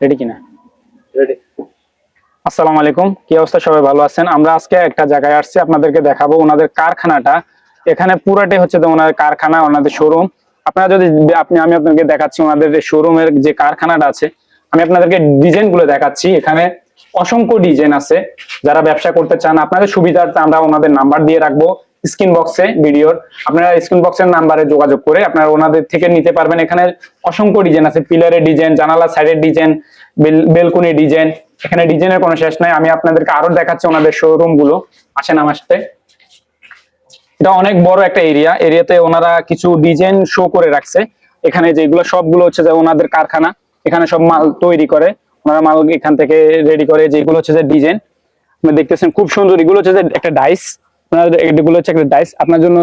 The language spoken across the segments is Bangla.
রেডি কিনা? রেডি আসসালামু আলাইকুম। কি অবস্থা? সবাই ভালো আছেন? আমরা আজকে একটা জায়গায় আসছি আপনাদেরকে দেখাবো ওনাদের কারখানাটা। এখানে পুরাটাই হচ্ছে তো ওনাদের কারখানা ওনাদের শোরুম আপনারা যদি আপনি আমি আপনাদেরকে দেখাচ্ছি ওনাদের শোরুমের যে কারখানাটা আছে। আমি আপনাদেরকে ডিজাইনগুলো দেখাচ্ছি। এখানে অসংখ্য ডিজাইন আছে। যারা ব্যবসা করতে চান আপনাদের সুবিধার্থে আমরা ওনাদের নাম্বার দিয়ে রাখব। স্ক্রিন বক্সে ভিডিওর, আপনারা স্ক্রিন বক্সের নাম্বারে যোগাযোগ করে আপনারা ওনাদের থেকে নিতে পারবেন। এখানে অসংখ্য ডিজাইন আছে, পিলারের ডিজাইন জানালা সাইডের ডিজাইন বেলকনি ডিজাইন। এখানে ডিজাইনের কোনো শেষ নাই, আমি আপনাদেরকে আরও দেখাচ্ছি ওনাদের শোরুমগুলো। আসেন আমার সাথে। এটা অনেক বড় একটা এরিয়া এরিয়াতে ওনারা কিছু ডিজাইন শো করে রাখছে। এখানে যেগুলো, সবগুলো হচ্ছে যে ওনাদের কারখানা। এখানে সব মাল তৈরি করে, ওনারা মাল এখান থেকে রেডি করে, যেগুলো হচ্ছে যে ডিজাইন। আপনি দেখতেছেন খুব সুন্দর, এগুলো হচ্ছে যে একটা ডাইস আপনাদের এগুলো হচ্ছে একটা ডাইস আপনার জন্য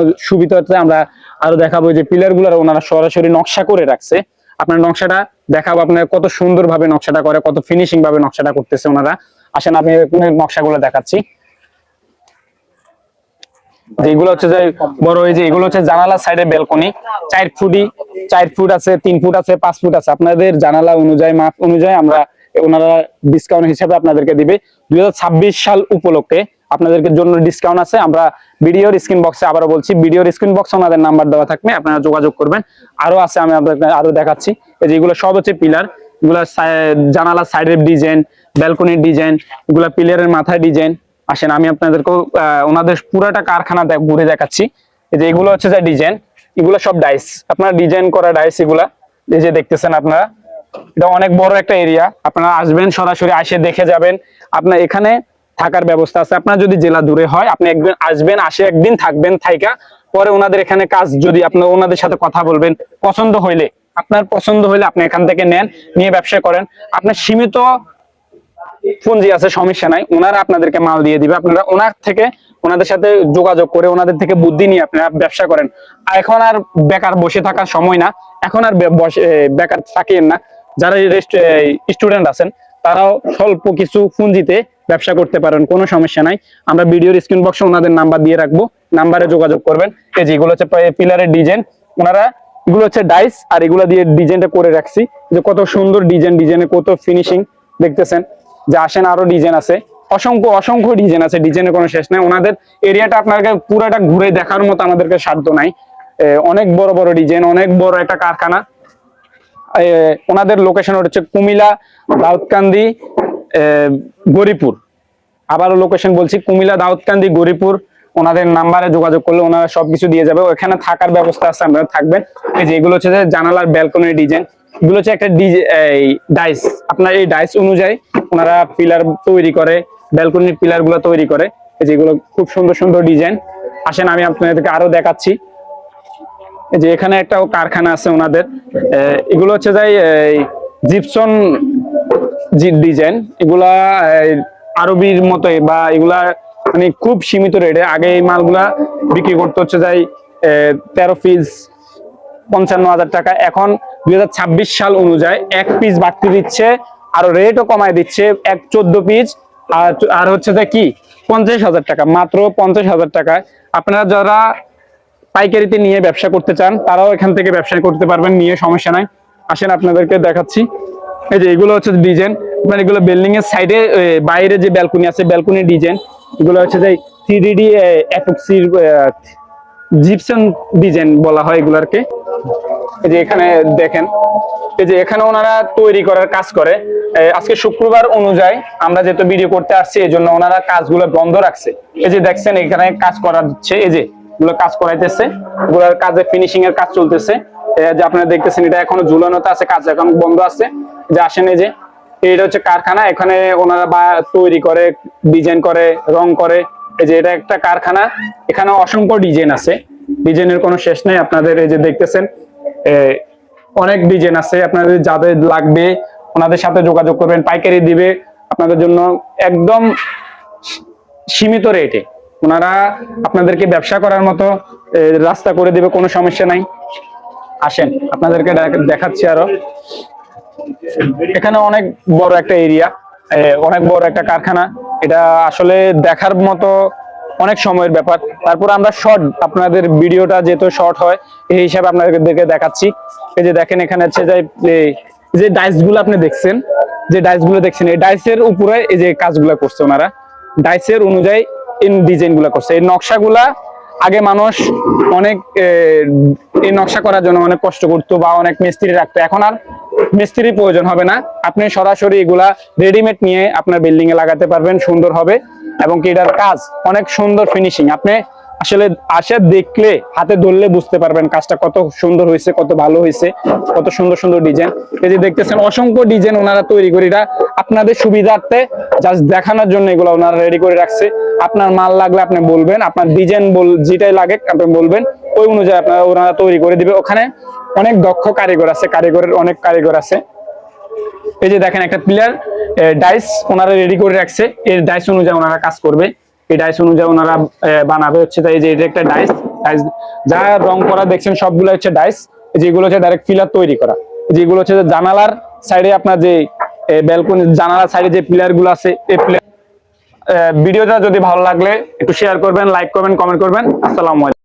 আমরা আরও দেখাবো যে পিলারগুলো ওনারা সরাসরি নকশা করে রাখছে। আপনার নকশাটা দেখাবো আপনার কত সুন্দর ভাবে নকশাটা করে, কত ফিনিশিং ভাবে নকশাটা করতেছে ওনারা। আসেন নকশাগুলো দেখাচ্ছি। হচ্ছে যে বড়, এই যে এগুলো হচ্ছে জানালা সাইডে বেলকনি চার ফুটি চার ফুট আছে, তিন ফুট আছে, পাঁচ ফুট আছে। আপনাদের জানালা অনুযায়ী, মাপ অনুযায়ী আমরা ওনারা ডিসকাউন্ট হিসেবে আপনাদেরকে দিবে। দুই হাজার ছাব্বিশ সাল উপলক্ষে আপনাদেরকে জন্য ডিসকাউন্ট আছে। আমরা ভিডিওর স্ক্রিন বক্সে আবারও বলছি, ভিডিওর স্ক্রিন বক্সে আমাদের নাম্বার দেওয়া থাকবে, আপনারা যোগাযোগ করবেন। আরও আছে, আমি আপনাদের আরও দেখাচ্ছি। এই যে এগুলো সব হচ্ছে পিলার এগুলো জানালা সাইডের ডিজাইন ব্যালকনির ডিজাইন এগুলো পিলারের মাথায় ডিজাইন আসেন, আমি আপনাদেরকে ওনাদের পুরাটা কারখানা ঘুরে দেখাচ্ছি। এই যে এগুলো হচ্ছে যে ডিজাইন এগুলো সব ডাইস আপনারা ডিজাইন করা ডাইস এগুলা, এই যে দেখতেছেন আপনারা। এটা অনেক বড় একটা এরিয়া আপনারা আসবেন, সরাসরি আসে দেখে যাবেন। আপনার এখানে থাকার ব্যবস্থা আছে। আপনার যদি জেলা দূরে হয়, আপনি একদিন আসবেন, আসে একদিন থাকবেন থাইকা। পরে ওনাদের এখানে কাজ যদি আপনার, ওনাদের সাথে কথা বলবেন, পছন্দ হইলে, আপনার পছন্দ হইলে আপনি এখান থেকে নেন, নিয়ে ব্যবসা করেন। আপনার সীমিত পুঁজি আছে, সমস্যা নাই। ওনারা আপনাদেরকে মাল দিয়ে দিবে। আপনারা ওনার থেকে, ওনাদের সাথে যোগাযোগ করে, ওনাদের থেকে বুদ্ধি নিয়ে আপনারা ব্যবসা করেন। এখন আর বেকার বসে থাকার সময় না। এখন আর বেকার থাকিয়েন না। যারা স্টুডেন্ট আছেন তারাও স্বল্প কিছু পুঁজিতে ব্যবসা করতে পারেন, কোনো সমস্যা নাই। আমরা ভিডিওর স্ক্রিন বক্সে ওনাদের নাম্বার দিয়ে রাখব নাম্বারে যোগাযোগ করবেন। এই যে এগুলো হচ্ছে পিলারের ডিজাইন ওনারা এগুলো হচ্ছে ডাইস আর এগুলো দিয়ে ডিজাইনটা করে রাখছি। যে কত সুন্দর ডিজাইন ডিজাইনে কত ফিনিশিং দেখতেছেন। যে আসেন আরও ডিজাইন আছে। অসংখ্য অসংখ্য ডিজাইন আছে ডিজাইনের কোনো শেষ নাই। ওনাদের এরিয়াটা আপনাকে পুরোটা ঘুরে দেখার মতো আমাদেরকে সাধ্য নাই। অনেক বড় বড় ডিজাইন অনেক বড় একটা কারখানা। ওনাদের লোকেশন হচ্ছে কুমিলা দাউদকান্দি গরিপুর। আবারও লোকেশন বলছি কুমিলা দাউদকান্দি, গরিপুর। ওনাদের নাম্বারে যোগাযোগ করলে ওনারা সবকিছু দিয়ে যাবে। ওখানে থাকার ব্যবস্থা আছে, আপনারা থাকবেন। এই যে এগুলো হচ্ছে জানালার ব্যালকনির ডিজাইন এগুলো হচ্ছে একটা ডাইস আপনার এই ডাইস অনুযায়ী ওনারা পিলার তৈরি করে ব্যালকনির পিলারগুলো তৈরি করে। এই যেগুলো খুব সুন্দর সুন্দর ডিজাইন আসেন, আমি আপনাদেরকে আরও দেখাচ্ছি। যে এখানে একটা কারখানা আছে ওনাদের এগুলো হচ্ছে যাই জিপসন ডিজাইন, এগুলা আরবির মতো বা এগুলা মানে খুব সীমিত রেটে। আগে এই মালগুলা বিক্রি করতে হচ্ছে যাই তেরো পিস, পঞ্চান্ন হাজার টাকা। এখন দুই হাজার ছাব্বিশ সাল অনুযায়ী এক পিস বাড়তি দিচ্ছে, আর রেটও কমায় দিচ্ছে, এক চোদ্দ পিস, আর আর হচ্ছে যে কি, পঞ্চাশ হাজার টাকা, মাত্র পঞ্চাশ হাজার টাকায়। আপনারা যারা পাইকারিতে নিয়ে ব্যবসা করতে চান, তারাও এখান থেকে ব্যবসা করতে পারবেন, নিয়ে সমস্যা নাই। আসেন আপনাদেরকে দেখাচ্ছি। এই যে এগুলো হচ্ছে ডিজাইন মানে এগুলো বিল্ডিং এর সাইডে বাইরে যে ব্যালকনি আছে ব্যালকনি ডিজাইন এগুলো হচ্ছে যে থ্রি ডি অ্যাপক্সির জিপসন ডিজাইন বলা হয় এগুলারকে। এই যে এখানে দেখেন, এই যে এখানে ওনারা তৈরি করার কাজ করে। আজকে শুক্রবার অনুযায়ী আমরা যেহেতু ভিডিও করতে আসছি এই জন্য ওনারা কাজগুলো বন্ধ রাখছে। এই যে দেখছেন, এখানে কাজ করা হচ্ছে এই যে এগুলো কাজ করাইতেছে। এগুলোর কাজে ফিনিশিং এর কাজ চলতেছে। যে আপনারা দেখতেছেন, এটা এখনও ঝুলানোতে আছে, কাজ এখন বন্ধ আছে। যে আসেন যে এটা হচ্ছে কারখানা। এখানে ওনারা বা তৈরি করে ডিজাইন করে, রং করে। এই যে এটা একটা কারখানা। এখানে অসংখ্য ডিজাইন আছে। ডিজাইনের কোনো শেষ নেই। আপনাদের এই যে দেখতেছেন অনেক ডিজাইন আছে। আপনাদের যাদের লাগবে, ওনাদের সাথে যোগাযোগ করবেন। পাইকারি দিবে। আপনাদের জন্য একদম সীমিত রেটে ওনারা আপনাদেরকে ব্যবসা করার মতো রাস্তা করে দিবে, কোনো সমস্যা নাই। আসেন, আপনাদেরকে দেখাচ্ছি আরও। এখানে অনেক বড় একটা এরিয়া অনেক বড় একটা কারখানা। এটা আসলে দেখার মতো অনেক সময়ের ব্যাপার। তারপর আমরা শর্ট আপনাদের ভিডিওটা যেহেতু শর্ট হয়, এই হিসাবে আপনাদেরকে দেখাচ্ছি। এই যে দেখেন, এখানে হচ্ছে যে ডাইসগুলো আপনি দেখছেন, যে ডাইসগুলো দেখছেন, এই ডাইসের উপরে এই যে কাজগুলো করছে ওনারা। ডাইসের অনুযায়ী ইন ডিজাইনগুলা করছে। এই নকশাগুলা আগে মানুষ অনেক এই নকশা করার জন্য অনেক কষ্ট করতো বা অনেক মিস্ত্রি রাখতো। এখন আর মিস্ত্রির প্রয়োজন হবে না। আপনি সরাসরি এগুলা রেডিমেড নিয়ে আপনার বিল্ডিং এ লাগাতে পারবেন, সুন্দর হবে এবং কি এটার কাজ অনেক সুন্দর ফিনিশিং আপনি আসলে আসে দেখলে, হাতে ধরলে বুঝতে পারবেন কাজটা কত সুন্দর হয়েছে, কত ভালো হয়েছে, কত সুন্দর সুন্দর ডিজাইন এই যে দেখতেছেন, অসংখ্য ডিজাইন ওনারা তৈরি করে। এটা আপনাদের সুবিধার্থে জাস্ট দেখানোর জন্য এগুলো ওনারা রেডি করে রাখছে। আপনার মাল লাগলে আপনি বলবেন, আপনার ডিজাইন বল, যেটাই লাগে আপনি বলবেন, ওই অনুযায়ী আপনারা ওনারা তৈরি করে দিবে। ওখানে অনেক দক্ষ কারিগর আছে, কারিগরের অনেক কারিগর আছে। এই যে দেখেন একটা প্লেয়ার ডাইস ওনারা রেডি করে রাখছে। এই ডাইস অনুযায়ী ওনারা কাজ করবে। এই ডাইস অনুযায়ী ওনারা বানাবে হচ্ছে তাই যে এটা একটা ডাইস ডাইস যা রং করা দেখছেন সবগুলো হচ্ছে ডাইস যেগুলো হচ্ছে ডাইরেক্ট ফিলার তৈরি করা। যেগুলো হচ্ছে জানালার সাইডে আপনার যে ব্যালকনি জানালার সাইডে যে পিলারগুলো আছে, এই ভিডিওটা যদি ভালো লাগলে একটু শেয়ার করবেন লাইক করবেন কমেন্ট করবেন। আসসালামু আলাইকুম।